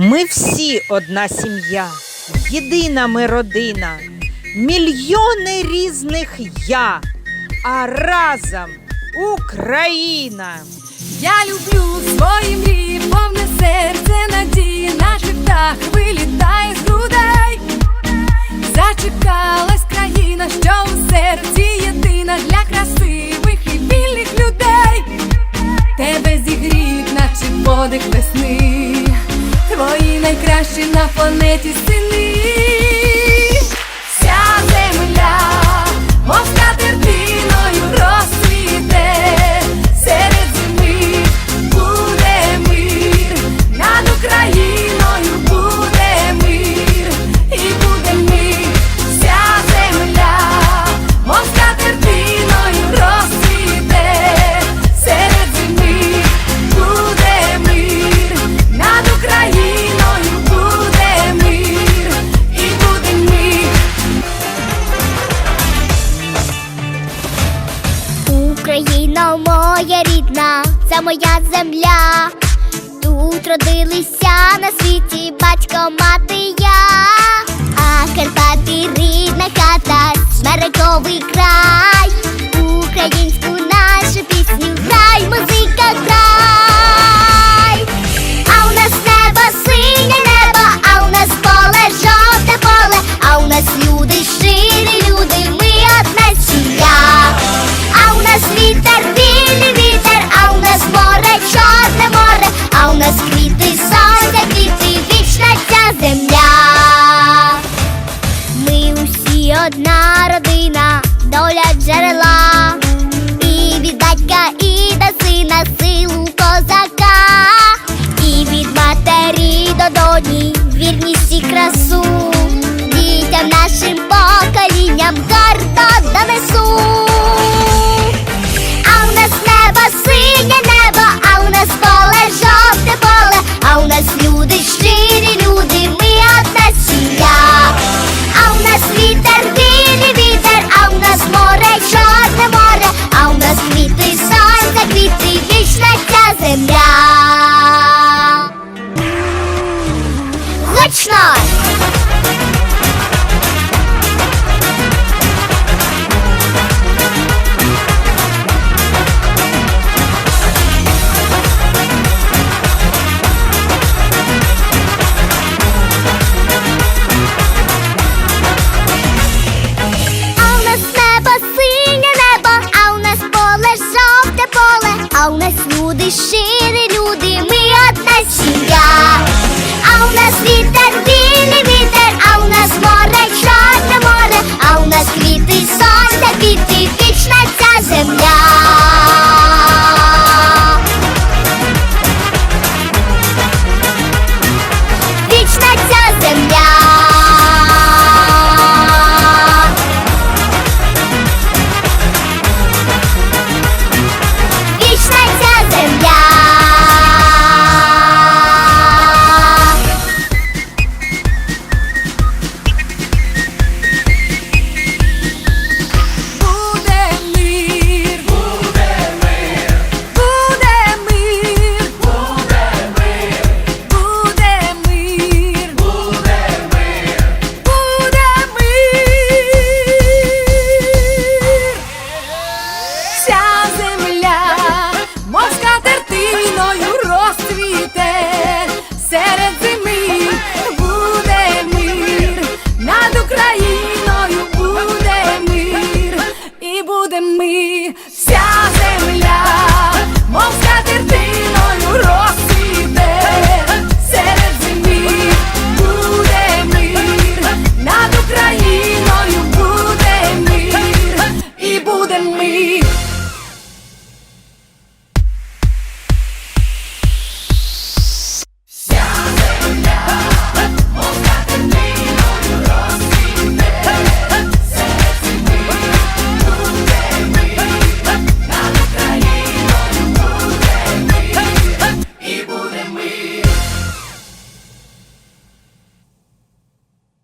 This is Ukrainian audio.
Ми всі одна сім'я, єдина ми родина, мільйони різних я, а разом Україна. Я люблю свої на планеті сини. Україна моя рідна, це моя земля. Тут родилися на світі батько, мати я, поколінням гарно донесу. А у нас небо синє небо, а у нас поле жовте поле, а у нас люди щирі люди, ми одна сім'я. А у нас вітер, вільний вітер, а у нас море, чорне море, а у нас квіти, сонця, квіти, вічна ця земля. Гучно!